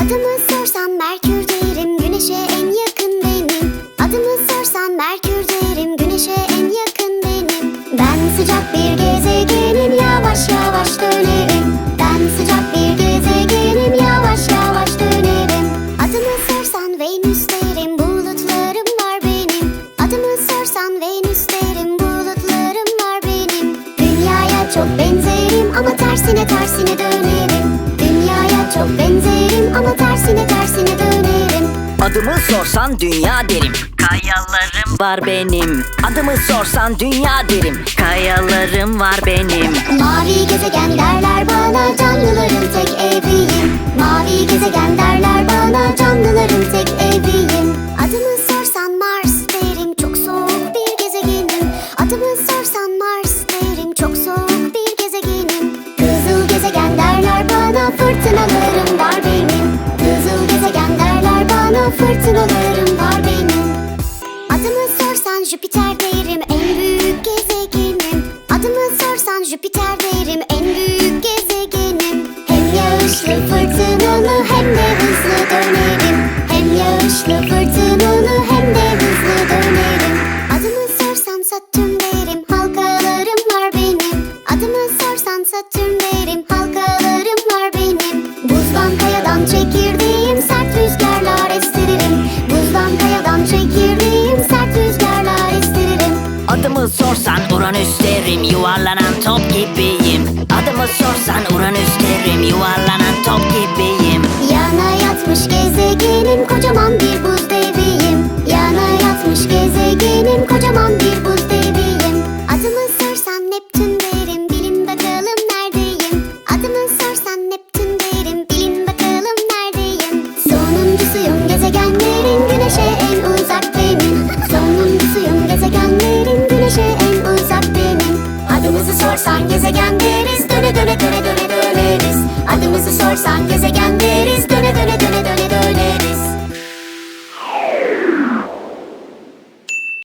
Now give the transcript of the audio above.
Adımı sorsan Merkür derim Güneşe en yakın benim. Adımı sorsan Merkür derim Güneşe en yakın benim. Ben sıcak bir gezegenim Yavaş yavaş dönerim. Ben sıcak bir gezegenim Yavaş yavaş dönerim. Adımı sorsan Venüs derim Bulutlarım var benim. Adımı sorsan Venüs derim Bulutlarım var benim. Dünyaya çok benzerim Ama tersine tersine dönerim. Dünyaya çok benzerim Adımı sorsan dünya derim. Kayalarım var benim. Adımı sorsan dünya derim. Kayalarım var benim. Mavi gezegen derler Fırtınalarım var benim. Adımı sorsan Jüpiter derim en büyük gezegenim. Adımı sorsan Jüpiter derim en büyük gezegenim. Hem yağışlı fırtınalı Adımı sorsan Uranüs derim Yuvarlanan top gibiyim. Adımı sorsan Uranüs derim Yuvarlanan top gibiyim. Yana yatmış gezegenim kocaman bir buz deviyim. Yana yatmış gezegenim sorsan gezegen deriz döne döne döne döne döneriz. Adımızı sorsan gezegen deriz